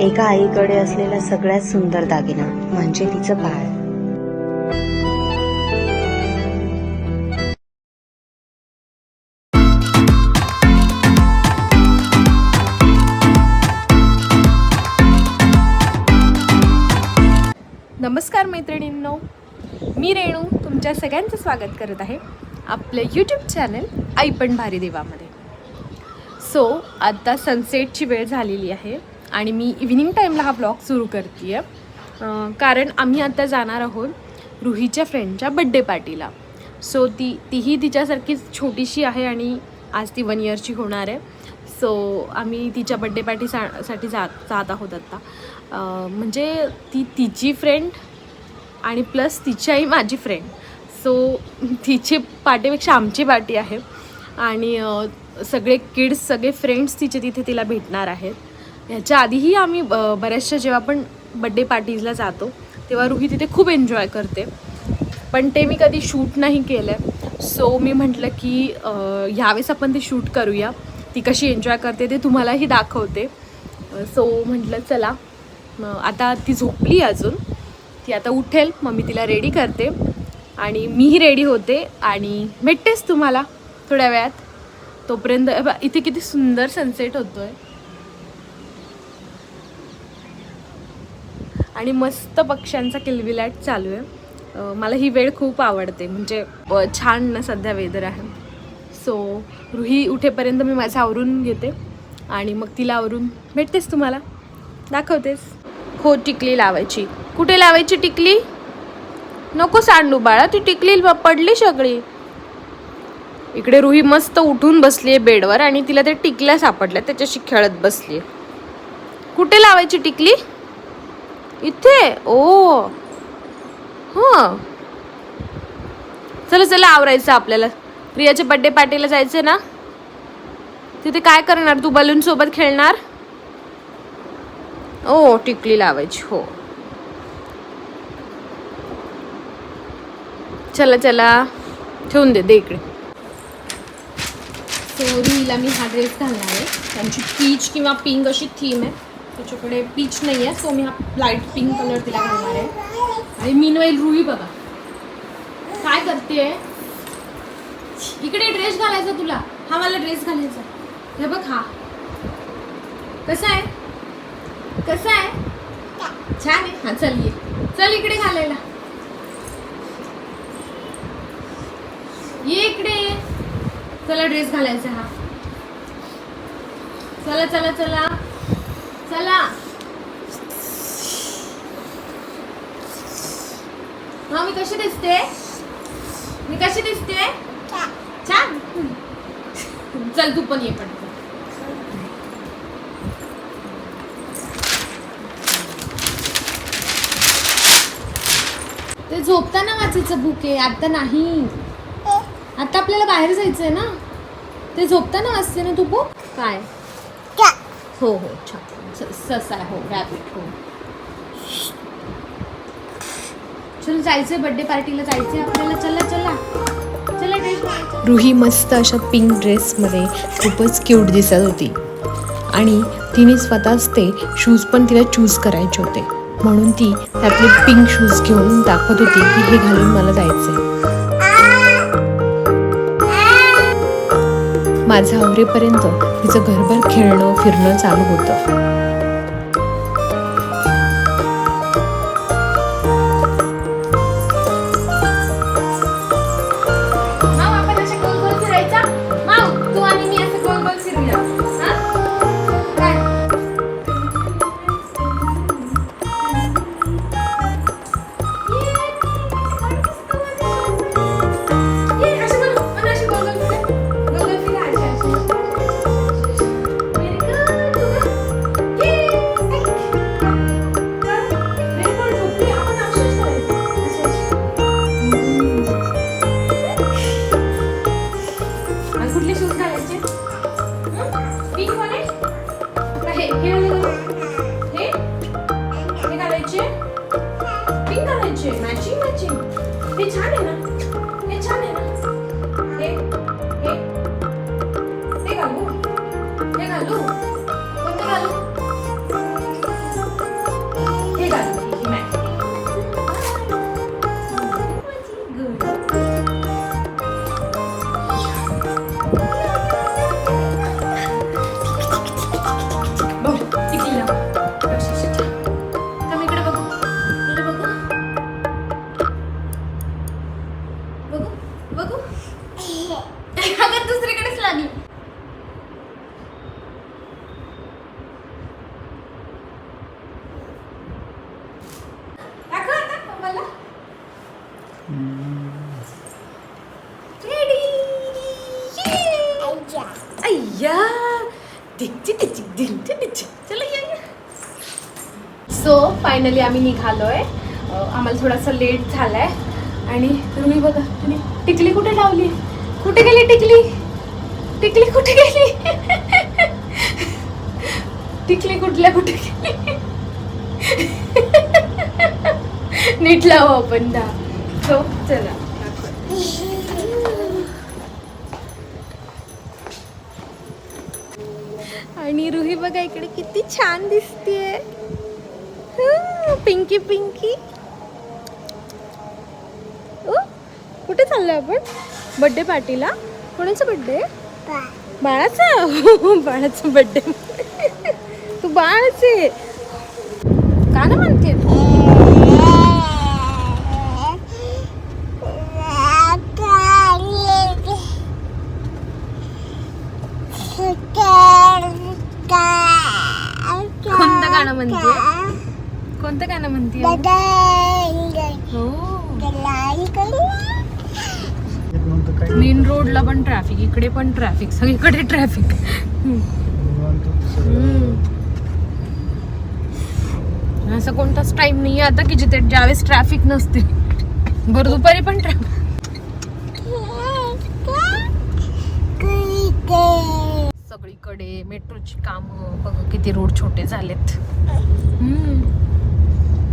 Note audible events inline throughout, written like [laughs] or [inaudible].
एका आईकडे असलेला सगळ्यात सुंदर दागिना म्हणजे तिचं बाळ. नमस्कार मैत्रिणींनो मी रेणू तुमच्या सगळ्यांचं स्वागत करत आहे. आपले यूट्यूब चॅनल आई पण भारी देवामध्ये. सो आता सनसेटची वेळ झालेली आहे आणि मी इव्हिनिंग टाईमला हा ब्लॉग सुरू करते आहे कारण आम्ही आता जाणार आहोत रुहीच्या फ्रेंडच्या बड्डे पार्टीला सो ती तीही तिच्यासारखीच छोटीशी आहे आणि आज ती वन इयरची होणार आहे. सो आम्ही तिच्या बड्डे पार्टी सा साठी जात जात आहोत आत्ता म्हणजे ती तिची फ्रेंड आणि प्लस तिची आई माझी फ्रेंड सो तिची पार्टीपेक्षा आमची पार्टी आहे. आणि सगळे किड्स सगळे फ्रेंड्स तिचे तिथे तिला भेटणार आहेत. ह्याच्या आधीही आम्ही ब- बऱ्याचशा जेव्हा पण बड्डे पार्टीजला जातो तेव्हा रुही तिथे खूप एन्जॉय करते. पण ते मी कधी शूट नाही केलं आहे सो मी म्हटलं की ह्यावेळेस आपण ते शूट करूया. ती कशी एन्जॉय करते ते तुम्हालाही दाखवते. सो म्हटलं चला. मग आता ती झोपली अजून. ती आता उठेल. मग मी तिला रेडी करते. आणि मीही रेडी होते आणि भेटतेच तुम्हाला थोड्या वेळात. तोपर्यंत इथे किती सुंदर सनसेट होतोय. आणि मस्त पक्ष्यांचा किलबिलाट चालू आहे. मला ही वेळ खूप आवडते. म्हणजे छान ना सध्या वेदर आहे. सो रुही उठेपर्यंत मी माझं आवरून घेते. आणि मग तिला आवरून भेटतेस तुम्हाला. दाखवतेस. हो टिकली लावायची. कुठे लावायची टिकली? नको सांडू बाळा ती टिकली पडली सगळी. इकडे रुही मस्त उठून बसली आहे बेडवर आणि तिला ते टिकल्या सापडल्या त्याच्याशी खेळत बसली कुठे लावायची टिकली? इथे? ओ. हां. चला चला आवरायचं आपल्याला. प्रियाच्या बड्डे पार्टीला जायचं ना? तिथे काय करणार? तू बलून सोबत खेळणार? ओ टिकली लावायची हो. चला चला. ठेवून दे दे इकडे. सो मी हा ड्रेस घालणार आहे. त्यांची पीच किंवा पिंक अशी थीम आहे. त्याच्याकडे पीच नाही आहे सो मी हा लाइट पिंक कलर तिला घालणार आहे. आणि मीनवाईल रुई बघा. काय करते? इकडे ड्रेस घालायचा तुला. हा मला ड्रेस घालायचा हे बघ हा. कसा आहे? कसा आहे? छान आहे. हा चल ये. चल इकडे घालायला ये इकडे चला ड्रेस घालायचा हा. चला चला चला. चला. हा मी कशी दिसते? मी कशी दिसते? छान. चल तू पण ये पण. ते झोपताना वाचायचं बुक आहे आता नाही. आता आपल्याला बाहेर जायचंय ना? ते झोपताना वाचते ना तू बुक काय? हो हो छान ससा आहे हो रॅबिट हो. चल जायचंय बर्थडे पार्टीला जायचंय आपल्याला. चला चला. चला ड्रेस रुही मस्त अशा पिंक ड्रेसमध्ये खूपच क्यूट दिसत होती. आणि तिने स्वतःच ते शूज पण तिला चूज करायचे होते. म्हणून ती त्यातले पिंक शूज घेऊन दाखवत होती की हे घालून मला जायचंय. माझं आवरेपर्यंत तिचं घरभर खेळणं फिरणं चालू होतं. सो फायनली आम्ही निघालोय. आम्हाला थोडासा लेट झालाय. आणि तुम्ही बघा तुम्ही टिकली कुठे लावली? कुठे गेली टिकली? टिकली कुठे गेली? टिकली कुठल्या कुठे गेली? नीट लावू आपण दा. हो चला आणि रुही बघा इकडे किती छान दिसतीये. पिंकी पिंकी. कुठे चाललोय आपण? बर्थडे पार्टीला कोणाचा बर्थडे बाळाचा? [laughs] बाळाचा बर्थडे तू बाळाचे का ना म्हणते तू कोणतं गाणं म्हणते कोणतं गाणं म्हणते हो. मेन रोडला पण ट्रॅफिक इकडे पण ट्रॅफिक सगळीकडे ट्रॅफिक. असं कोणताच टाइम नाही आता की जिथे ज्यावेळेस ट्रॅफिक नसते. बरं दुपारी पण ट्रॅफिक सगळीकडे मेट्रोची कामं बघा किती रोड छोटे झालेत.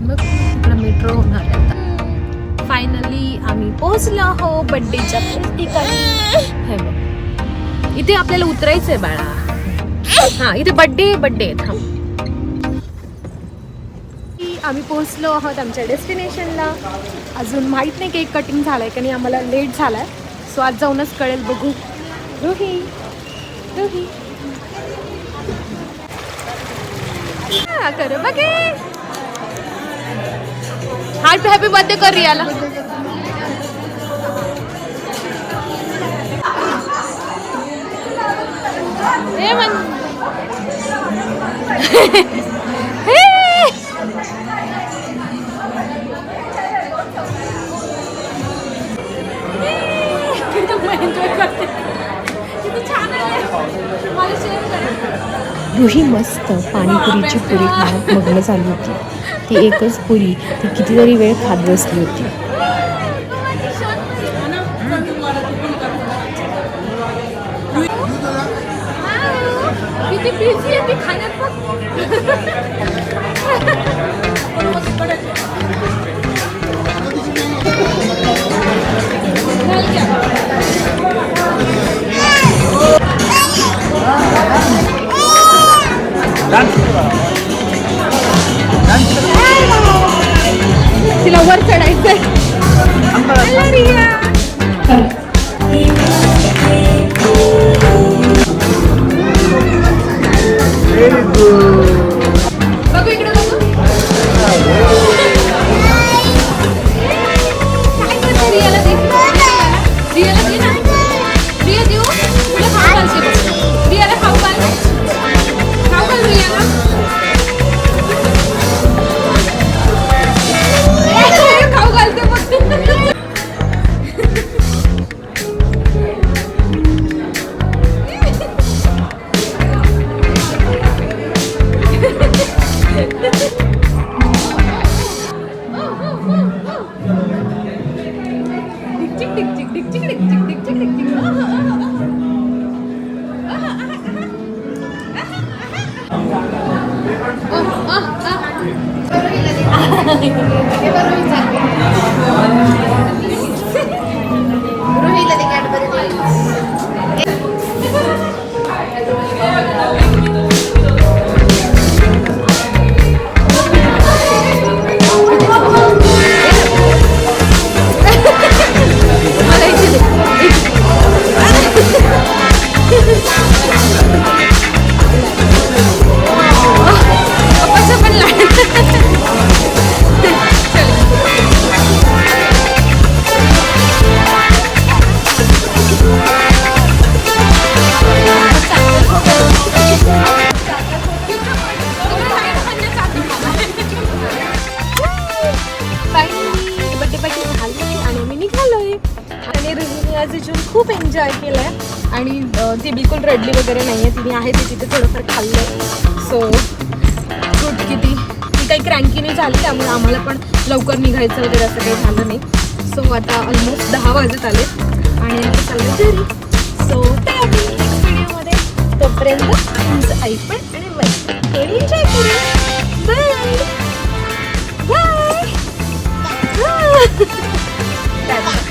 मग बघ मेट्रो होणार आहे फायनली आम्ही पोहोचलो आहो बड्डेच्या ठिकाणी. बघ. इथे आपल्याला उतरायचंय बाळा. हा इथे बड्डे बड्डे थांब. आम्ही पोहोचलो आहोत आमच्या डेस्टिनेशनला. अजून माहीत नाही केक कटिंग झालाय का नाही आम्हाला लेट झालाय. सो आज जाऊनच कळेल. बघू. रोही रोही. हा, कर बघे. हॅपी हॅपी बर्थडे कर रियाला हे म्हणजे मस्त पाणीपुरीची पुरी खाण्यात मग्न झाली होती. ती एकच पुरी ती कितीतरी वेळ खात बसली होती. किती बिझी आहे ती खाण्यात [laughs] बघू 嘿嘿嘿。आणि ती बिलकुल रडली वगैरे नाही आहे तिने आहे ती तिथे थोडंफार खाल्लं सो फ्रूट किती? ती काही क्रँकीने झाली त्यामुळे आम्हाला पण लवकर निघायचं वगैरे असं काही झालं नाही. सो आता ऑलमोस्ट दहा वाजत आले. आणि आता चाललं घरी. सो ते आम्ही नेक्स्ट व्हिडिओमध्ये तोपर्यंत तुमचं आई पण आणि बाई एन्जॉय करू. Bye bye